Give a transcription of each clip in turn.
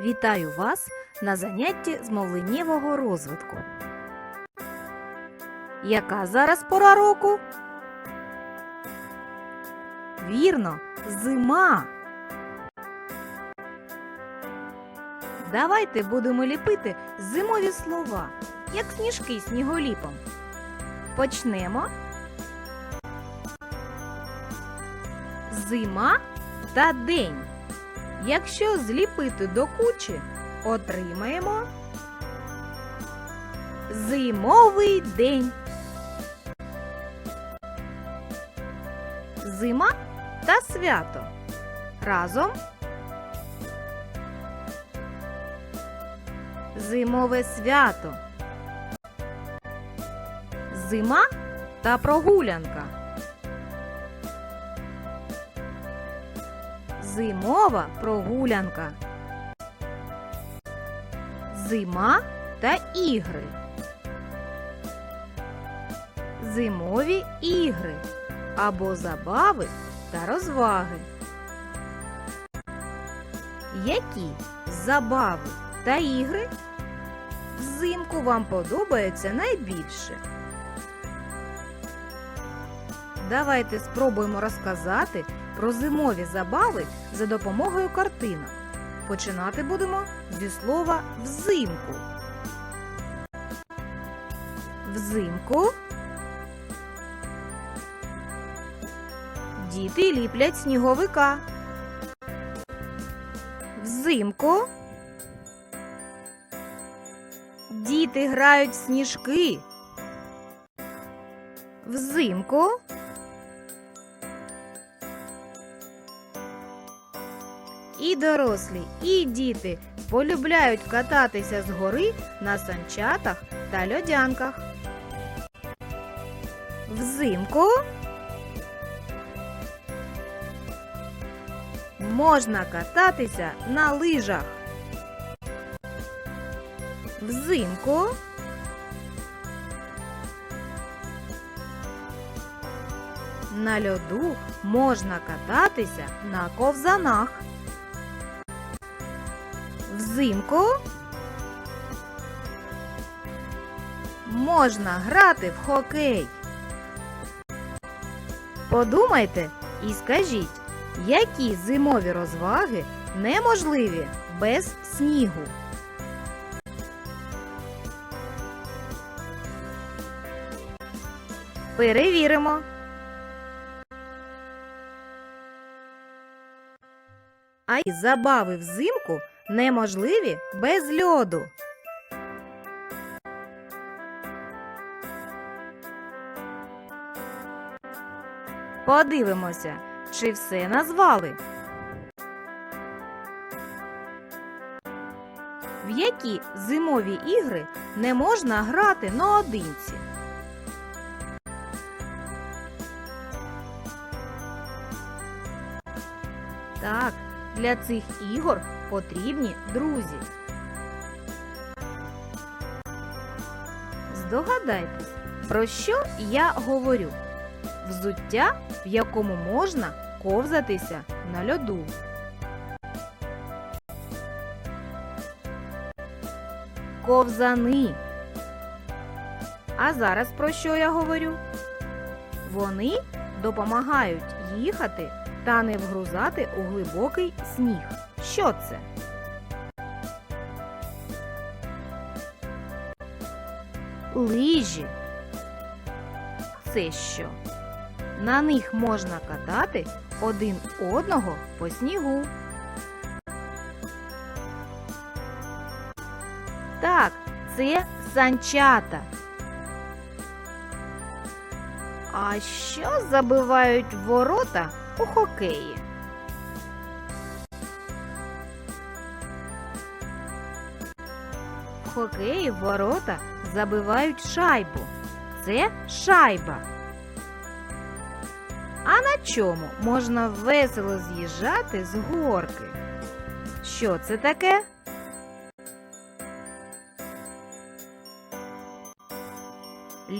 Вітаю вас на занятті з мовленнєвого розвитку. Яка зараз пора року? Вірно, зима. Давайте будемо ліпити зимові слова, як сніжки сніголіпом. Почнемо. Зима та день. Якщо зліпити до кучі, отримаємо зимовий день. Зима та свято. Разом зимове свято. Зима та прогулянка. Зимова прогулянка. Зима та ігри. Зимові ігри або забави та розваги. Які забави та ігри взимку вам подобаються найбільше? Давайте спробуємо розказати про зимові забави за допомогою картинок. Починати будемо зі слова взимку. Взимку діти ліплять сніговика. Взимку діти грають в сніжки. Взимку і дорослі, і діти полюбляють кататися з гори на санчатах та льодянках. Взимку можна кататися на лижах. Взимку на льоду можна кататися на ковзанах. Взимку можна грати в хокей. Подумайте і скажіть, які зимові розваги неможливі без снігу. Перевіримо. А й забави взимку неможливі без льоду. Подивимося, чи все назвали. В які зимові ігри не можна грати наодинці? Так, для цих ігор потрібні друзі. Здогадайтесь, про що я говорю? Взуття, в якому можна ковзатися на льоду. Ковзани. А зараз про що я говорю? Вони допомагають їхати та не вгрузати у глибокий сніг. Що це? Лижі. Це що? На них можна катати один одного по снігу. Так, це санчата. А що забивають ворота у хокеї? В хокеї ворота забивають шайбу. Це шайба. А на чому можна весело з'їжджати з горки? Що це таке?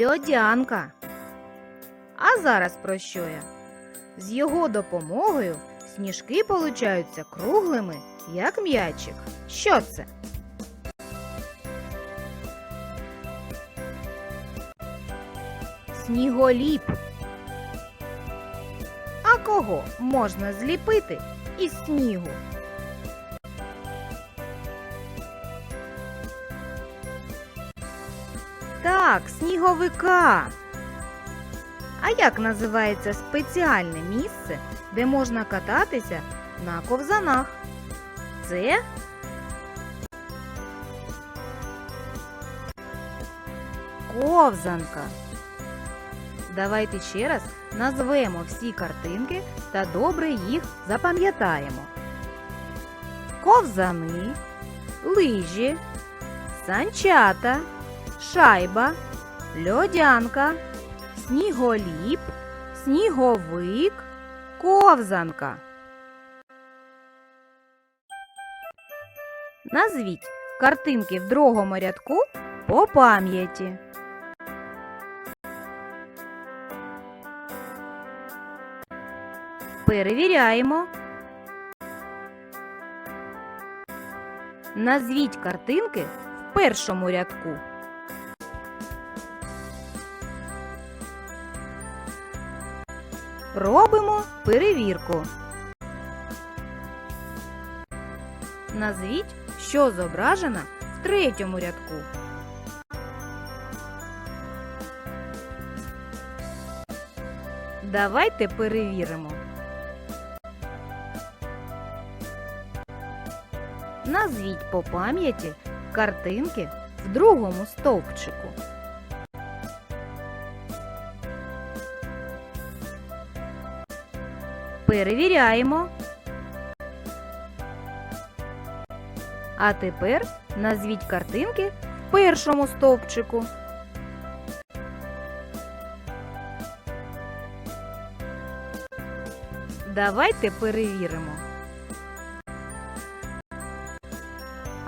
Льодянка. А зараз про що я? З його допомогою сніжки получаються круглими, як м'ячик. Що це? Сніголіп. А кого можна зліпити із снігу? Так, сніговика. А як називається спеціальне місце, де можна кататися на ковзанах? Це ковзанка. Давайте ще раз назвемо всі картинки та добре їх запам'ятаємо. Ковзани, лижі, санчата, шайба, льодянка, сніголіп, сніговик, ковзанка. Назвіть картинки в другому рядку по пам'яті. Перевіряємо. Назвіть картинки в першому рядку. Робимо перевірку. Назвіть, що зображено в третьому рядку. Давайте перевіримо. Назвіть по пам'яті картинки в другому стовпчику. Перевіряємо. А тепер назвіть картинки в першому стовпчику. Давайте перевіримо.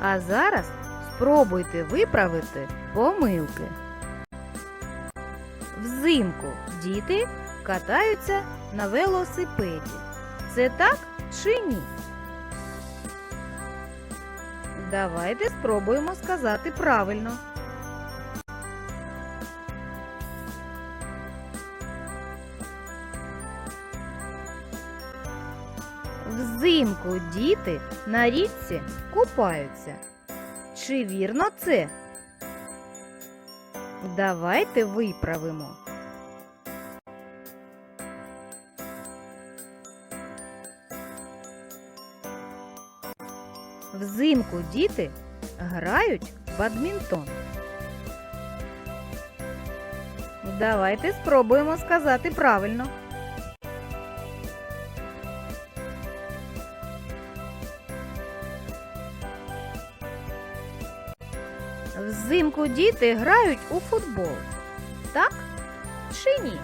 А зараз спробуйте виправити помилки. Взимку діти катаються на велосипеді. Це так чи ні? Давайте спробуємо сказати правильно. Взимку діти на річці купаються. Чи вірно це? Давайте виправимо. Взимку діти грають в бадмінтон. Давайте спробуємо сказати правильно. Взимку діти грають у футбол. Так чи ні?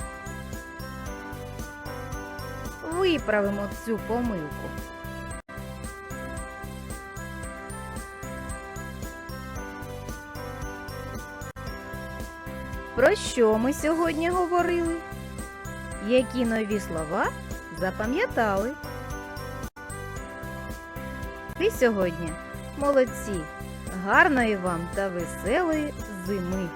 Виправимо цю помилку. Про що ми сьогодні говорили? Які нові слова запам'ятали? Ви сьогодні молодці! Гарної вам та веселої зими!